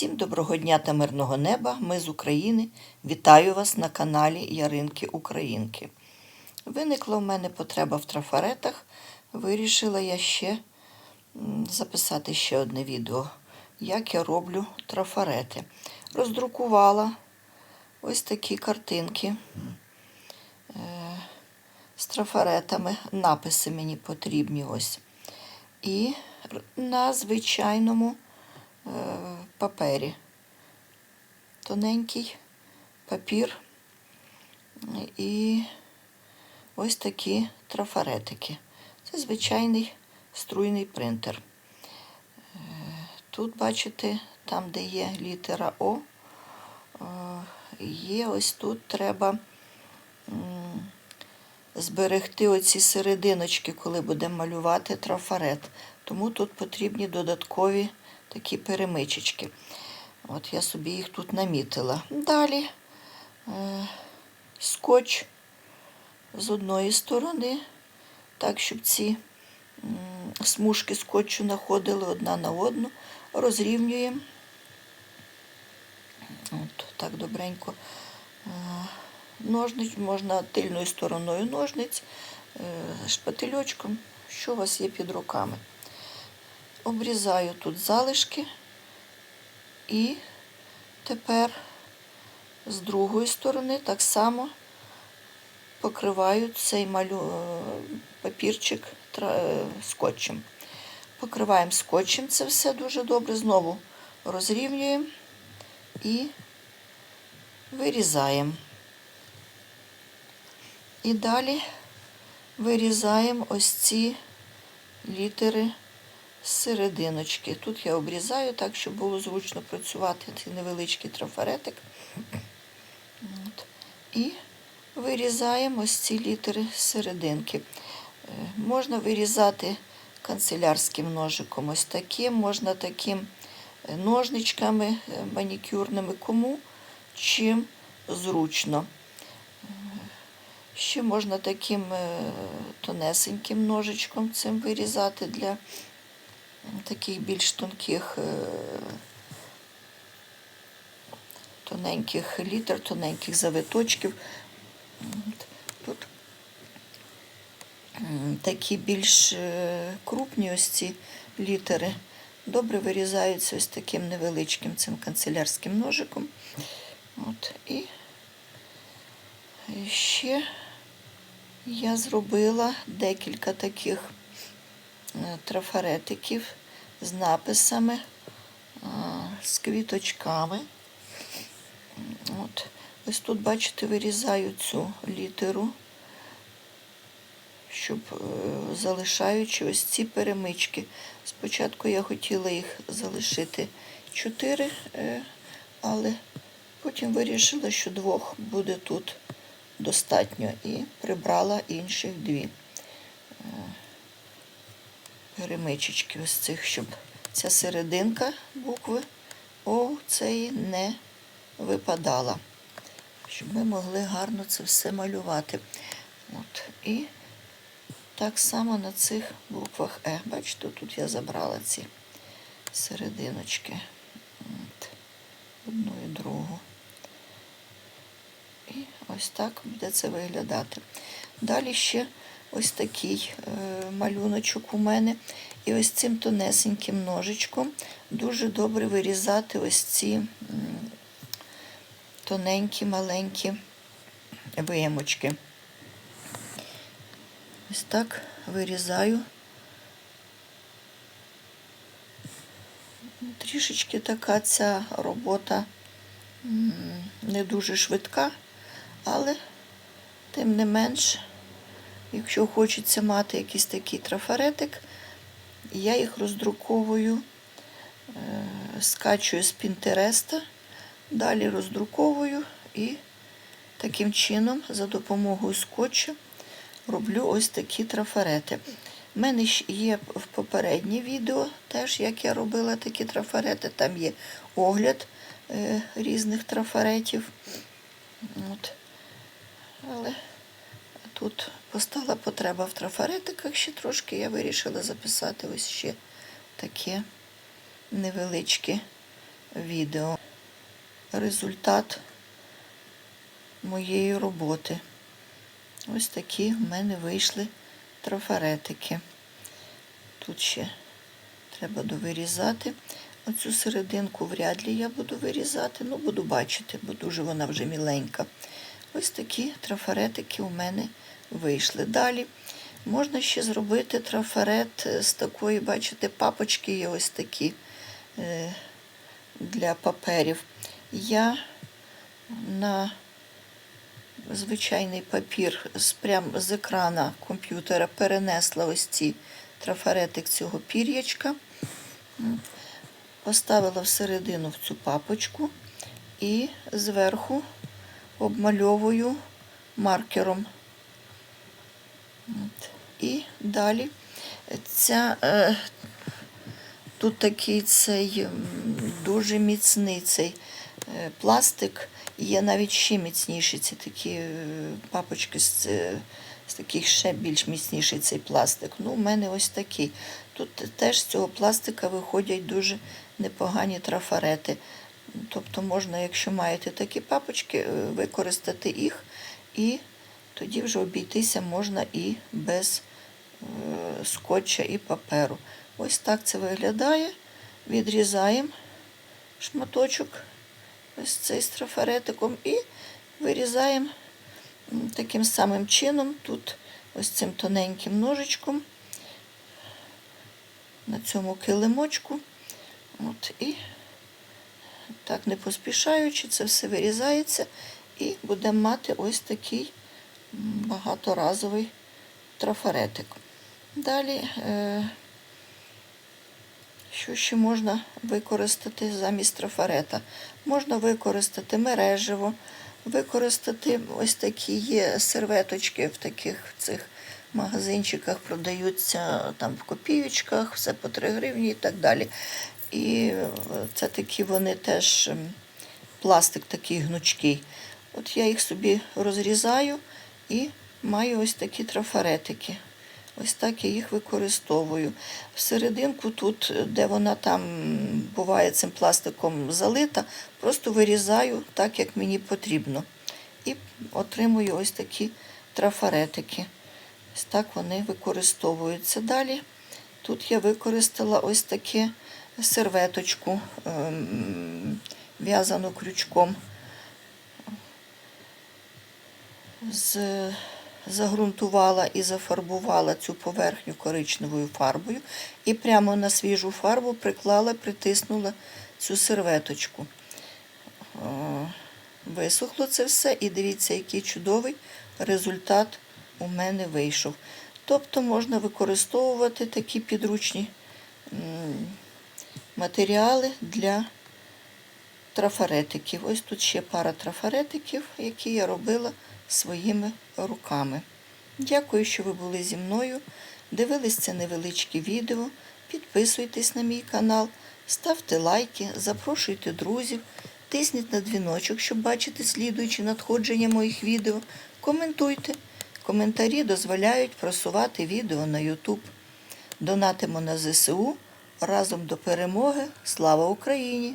Всім доброго дня та мирного неба. Ми з України. Вітаю вас на каналі Яринки Українки. Виникла в мене потреба в трафаретах. Вирішила я ще записати ще одне відео, як я роблю трафарети. Роздрукувала ось такі картинки е, з трафаретами. Написи мені потрібні ось. І на звичайному папері. Тоненький папір і ось такі трафаретики. Це звичайний струйний принтер. Е, Тут, бачите, там, де є літера О, е, є ось тут треба зберегти оці серединочки, коли будемо малювати трафарет. Тому тут потрібні додаткові такі перемичечки. От я собі їх тут намітила. Далі е, скотч з одної сторони, так, щоб ці смужки скотчу находили одна на одну, розрівнюємо. От, так добренько. Е, Ножниць можна тильною стороною ножниць, е, шпательочком, що у вас є під руками. Обрізаю тут залишки і тепер з другої сторони так само покриваю цей малю... е, папірчик е, скотчем. Покриваємо скотчем це все дуже добре. Знову розрівнюємо і вирізаємо. І далі вирізаємо ось ці літери серединочки. Тут я обрізаю так, щоб було зручно працювати цей невеличкий трафаретик. От. І вирізаємо ось ці літери серединки. Е, Можна вирізати канцелярським ножиком ось таким, можна таким е, ножничками е, манікюрними, кому чим зручно. Ще можна таким тонесеньким ножичком цим вирізати для таких більш тонких, е, тоненьких літер, тоненьких завиточків. Тут такі більш е, крупні ось ці літери. Добре вирізаються ось таким невеличким цим канцелярським ножиком. От. І ще я зробила декілька таких трафаретиків з написами, з квіточками. От. Ось тут, бачите, вирізаю цю літеру, щоб е, залишаючи ось ці перемички. Спочатку я хотіла їх залишити чотири, е, але потім вирішила, що двох буде тут достатньо і прибрала інших дві перемичечки ось цих, щоб ця серединка букви О цієї не випадала, щоб ми могли гарно це все малювати. От. І так само на цих буквах Е. Бачите, тут я забрала ці серединочки. От. Одну і другу. І ось так буде це виглядати. Далі ще ось такий е, малюночок у мене. І ось цим тонесеньким ножичком дуже добре вирізати ось ці тоненькі, маленькі виємочки. Ось так вирізаю. Трішечки така ця робота не дуже швидка, але тим не менш, якщо хочеться мати якийсь такий трафаретик, я їх роздруковую, е, скачую з Пінтереста, далі роздруковую і таким чином за допомогою скотчу роблю ось такі трафарети. У мене є в попереднє відео, теж як я робила такі трафарети. Там є огляд е, різних трафаретів. От. Але тут постала потреба в трафаретиках ще трошки. Я вирішила записати ось ще таке невеличке відео. Результат моєї роботи. Ось такі в мене вийшли трафаретики. Тут ще треба довирізати. Оцю серединку вряд ли я буду вирізати, ну буду бачити, бо дуже вона вже міленька. Ось такі трафаретики у мене вийшли. Далі можна ще зробити трафарет з такої, бачите, папочки є ось такі е, для паперів. Я на звичайний папір з, прям з екрана комп'ютера перенесла ось ці трафаретик цього пір'ячка, поставила всередину в цю папочку і зверху обмальовую маркером. От. І далі ця, е, тут такий цей дуже міцний цей е, пластик, є навіть ще міцніші ці такі е, папочки з, е, з таких ще більш міцніший цей пластик. Ну, у мене ось такий. Тут теж з цього пластика виходять дуже непогані трафарети. Тобто можна, якщо маєте такі папочки, е, використати їх, і тоді вже обійтися можна і без е, скотча і паперу. Ось так це виглядає. Відрізаємо шматочок ось цей з трафаретиком і вирізаємо таким самим чином, тут ось цим тоненьким ножичком на цьому килимочку. От, і так не поспішаючи, це все вирізається і будемо мати ось такий багаторазовий трафаретик. Далі, е, що ще можна використати замість трафарета? Можна використати мережево, використати ось такі є серветочки в таких цих магазинчиках, продаються там в копійочках, все по 3 гривні і так далі. І е, це такі вони теж пластик такий гнучкий. От я їх собі розрізаю і маю ось такі трафаретики. Ось так я їх використовую. Всерединку, тут, де вона там буває цим пластиком залита, просто вирізаю так, як мені потрібно. І отримую ось такі трафаретики. Ось так вони використовуються. Далі тут я використала ось таке серветочку, ем, в'язану крючком. З, загрунтувала і зафарбувала цю поверхню коричневою фарбою і прямо на свіжу фарбу приклала, притиснула цю серветочку. О, Висохло це все, і дивіться, який чудовий результат у мене вийшов. Тобто можна використовувати такі підручні матеріали для трафаретиків. Ось тут ще пара трафаретиків, які я робила своїми руками. Дякую, що ви були зі мною. Дивились це невеличке відео. Підписуйтесь на мій канал, ставте лайки, запрошуйте друзів, тисніть на дзвіночок, щоб бачити слідуючі надходження моїх відео. Коментуйте. Коментарі дозволяють просувати відео на YouTube. Донатимо на ЗСУ. Разом до перемоги. Слава Україні!